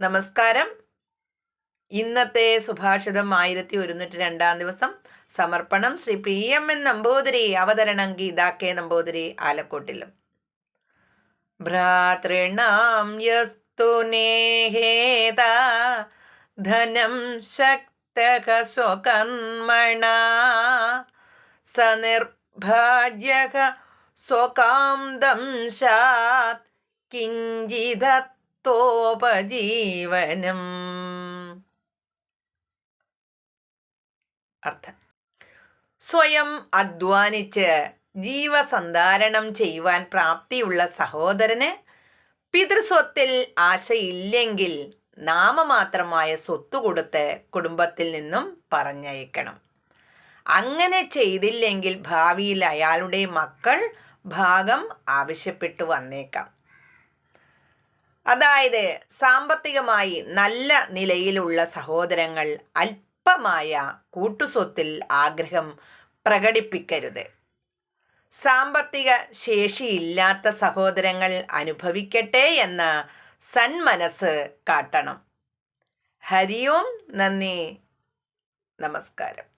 നമസ്കാരം. ഇന്നത്തെ സുഭാഷിതം ആയിരത്തി ഒരുന്നൂറ്റി രണ്ടാം ദിവസം സമർപ്പണം Shri P M N Namboothiri അവതരണം ഗീതാ കെ നമ്പൂതിരി ആലക്കോട്ടിലും. ഭ്രാതൃണാം യസ്തു നേഹേത ധനം ശക്തക സ്വകർമ്മണ സ്വകാന്തം ശാത് ദംശാത് കിഞ്ചിതത്തോപജീവനം അർത്ഥം. സ്വയം അധ്വാനിച്ച് ജീവസന്ധാരണം ചെയ്യുവാൻ പ്രാപ്തിയുള്ള സഹോദരന് പിതൃസ്വത്തിൽ ആശയില്ലെങ്കിൽ നാമമാത്രമായ സ്വത്ത് കൊടുത്ത് കുടുംബത്തിൽ നിന്നും പറഞ്ഞയക്കണം. അങ്ങനെ ചെയ്തില്ലെങ്കിൽ ഭാവിയിൽ അയാളുടെ മക്കൾ ഭാഗം ആവശ്യപ്പെട്ടു വന്നേക്കാം. അതായത് സാമ്പത്തികമായി നല്ല നിലയിലുള്ള സഹോദരങ്ങൾ അല്പമായ കൂട്ടുസ്വത്തിൽ ആഗ്രഹം പ്രകടിപ്പിക്കരുത്. സാമ്പത്തിക ശേഷിയില്ലാത്ത സഹോദരങ്ങൾ അനുഭവിക്കട്ടെ എന്ന സന്മനസ് കാട്ടണം. ഹരിയോം നന്ദി. നമസ്കാരം.